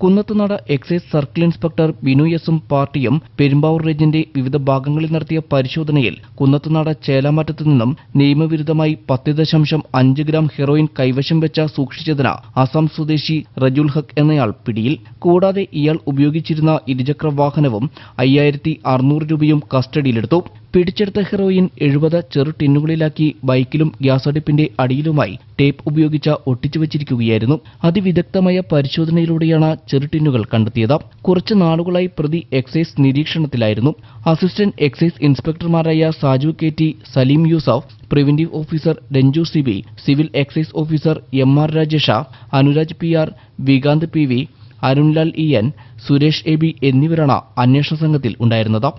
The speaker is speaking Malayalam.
Kunnathunad excise circle inspector Binu എസും പാർട്ടിയും പെരുമ്പാവൂർ റേഞ്ചിന്റെ വിവിധ ഭാഗങ്ങളിൽ നടത്തിയ പരിശോധനയിൽ കുന്നത്തുനാട് ചേലാമറ്റത്തു നിന്നും നിയമവിരുദ്ധമായി പത്ത് ദശാംശം അഞ്ച് ഗ്രാം ഹെറോയിൻ കൈവശം വെച്ച സൂക്ഷിച്ചതിന് അസം സ്വദേശി റജുൽ ഹക്ക് എന്നയാൾ പിടിയിൽ. കൂടാതെ ഇയാൾ ഉപയോഗിച്ചിരുന്ന ഇരുചക്ര വാഹനവും അയ്യായിരത്തി അറുന്നൂറ് രൂപയും കസ്റ്റഡിയിലെടുത്തു. പിടിച്ചെടുത്ത ഹെറോയിൻ എഴുപത് ചെറു ടിന്നുകളിലാക്കി ബൈക്കിലും ഗ്യാസ് അടുപ്പിന്റെ അടിയിലുമായി ടേപ്പ് ഉപയോഗിച്ച് ഒട്ടിച്ചു വച്ചിരിക്കുകയായിരുന്നു അതിവിദഗ്ധമായ പരിശോധനയിലൂടെയാണ് ചെറു ടിന്നുകൾ കണ്ടെത്തിയത്. കുറച്ച് നാളുകളായി പ്രതി എക്സൈസ് നിരീക്ഷണത്തിലായിരുന്നു. Assistant excise ഇൻസ്പെക്ടർമാരായ Saju K T Saleem Yusuf preventive officer Ranju C B civil excise officer M R Rajesh Anuraj P R Vikanth P V Arunlal E N Suresh A B എന്നിവരാണ് അന്വേഷണ സംഘത്തിൽ ഉണ്ടായിരുന്നത്.